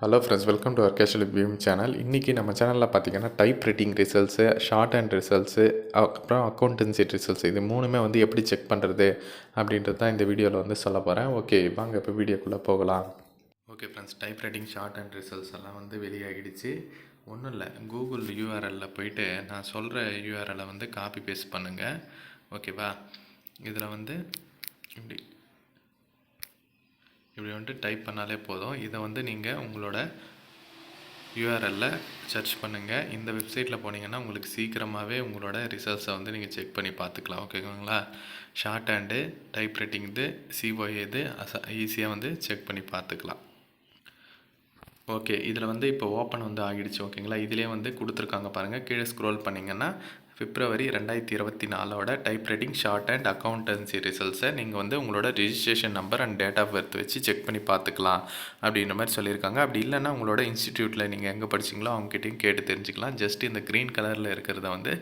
Hello friends welcome to அர்கேஷல் பியூம் channel இன்றைக்கி நம்ம சேனலில் பார்த்தீங்கன்னா type writing results short hand results அப்புறம் அக்கௌண்டன்சி ரிசல்ட்ஸ் இது மூணுமே வந்து எப்படி செக் பண்ணுறது அப்படின்றது தான் இந்த வீடியோவில் வந்து சொல்ல போகிறேன் ஓகே வாங்க இப்போ வீடியோக்குள்ளே போகலாம். Okay friends type writing shorthand results எல்லாம் வந்து வெளியாகிடுச்சு. ஒன்றும் இல்லை கூகுள் யூஆர்எல்ல போயிட்டு நான் சொல்கிற யூஆர்எல்லை வந்து காப்பி பேஸ்ட் பண்ணுங்கள் ஓகேவா இதில் வந்து இப்படி. இப்படி வந்துட்டு டைப் பண்ணாலே போதும். இதை வந்து நீங்கள் உங்களோட யூஆர்எல்ல சர்ச் பண்ணுங்கள் இந்த வெப்சைட்டில் போனீங்கன்னா உங்களுக்கு சீக்கிரமாகவே உங்களோட ரிசல்ட்ஸை வந்து நீங்கள் செக் பண்ணி பார்த்துக்கலாம். ஓகேங்களா ஷார்ட் ஹேண்டு டைப் ரைட்டிங் இது சிஓஏ இது ஈஸியாக வந்து செக் பண்ணி பார்த்துக்கலாம். ஓகே இதில் வந்து இப்போ ஓப்பன் வந்து ஆகிடுச்சு. ஓகேங்களா இதிலே வந்து கொடுத்துருக்காங்க பாருங்கள் கீழே ஸ்க்ரோல் பண்ணிங்கன்னா பிப்ரவரி ரெண்டாயிரத்தி இருபத்தி நாலோட type writing short and accountancy ரிசல்ட்ஸை நீங்கள் வந்து உங்களோட registration number and date of birth வச்சு செக் பண்ணி பார்த்துக்கலாம் அப்படின்ற மாதிரி சொல்லியிருக்காங்க. அப்படி இல்லைன்னா உங்களோட இன்ஸ்டிடியூட்டில் நீங்கள் எங்கே படிச்சிங்களோ அவங்ககிட்டையும் கேட்டு தெரிஞ்சுக்கலாம். ஜஸ்ட் இந்த க்ரீன் கலரில் இருக்கிறத வந்து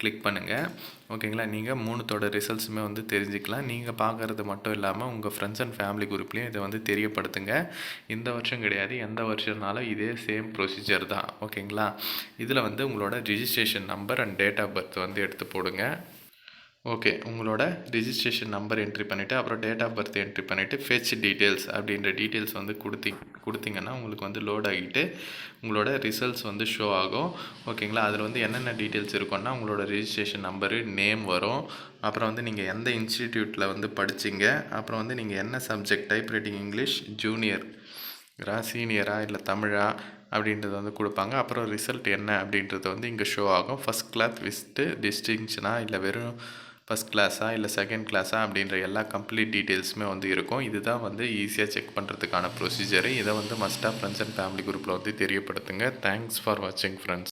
கிளிக் பண்ணுங்கள் ஓகேங்களா நீங்கள் மூணுத்தோட ரிசல்ட்ஸுமே வந்து தெரிஞ்சுக்கலாம். நீங்கள் பார்க்குறது மட்டும் இல்லாமல் உங்கள் ஃப்ரெண்ட்ஸ் அண்ட் ஃபேமிலி குரூப்லேயும் இதை வந்து தெரியப்படுத்துங்க. இந்த வருஷம் கிடையாது. எந்த வருஷம்னாலும் இதே சேம் ப்ரொசீஜர் தான். ஓகேங்களா இதில் வந்து உங்களோட registration number and date of birth வந்து எடுத்து போடுங்க. ஓகே உங்களோட ரிஜிஸ்ட்ரேஷன் நம்பர் என்ட்ரி பண்ணிவிட்டு அப்புறம் டேட் ஆஃப் பர்த் என்ட்ரி பண்ணிவிட்டு ஃபெச் டீட்டெயில்ஸ் அப்படின்ற டீட்டெயில்ஸ் வந்து கொடுத்தி கொடுத்தீங்கன்னா உங்களுக்கு வந்து லோட் ஆகிட்டு உங்களோட ரிசல்ட்ஸ் வந்து ஷோ ஆகும். ஓகேங்களா அதில் வந்து என்னென்ன டீட்டெயில்ஸ் இருக்கும்னா உங்களோட ரிஜிஸ்ட்ரேஷன் நம்பரு நேம் வரும். அப்புறம் வந்து நீங்கள் எந்த இன்ஸ்டிடியூட்டில் வந்து படிச்சிங்க. அப்புறம் வந்து நீங்கள் என்ன subject type writing English junior ரா சீனியரா இல்லை தமிழா அப்படின்றத வந்து கொடுப்பாங்க. அப்புறம் ரிசல்ட் என்ன அப்படின்றது வந்து இங்கே ஷோ ஆகும். ஃபஸ்ட் கிளாஸ் விஸ்ட்டு டிஸ்டிங்ஷனா இல்லை வெறும் ஃபஸ்ட் கிளாஸா இல்லை செகண்ட் கிளாஸா அப்படின்ற எல்லா கம்ப்ளீட் டீட்டெயில்ஸுமே வந்து இருக்கும். இதுதான் வந்து ஈஸியாக செக் பண்ணுறதுக்கான ப்ரொசீஜரு இதை வந்து மஸ்டாக ஃப்ரெண்ட்ஸ் அண்ட் ஃபேமிலி குரூப்பில் வந்து தெரியப்படுத்துங்க. தேங்க்ஸ் ஃபார் வாட்சிங் ஃப்ரெண்ட்ஸ்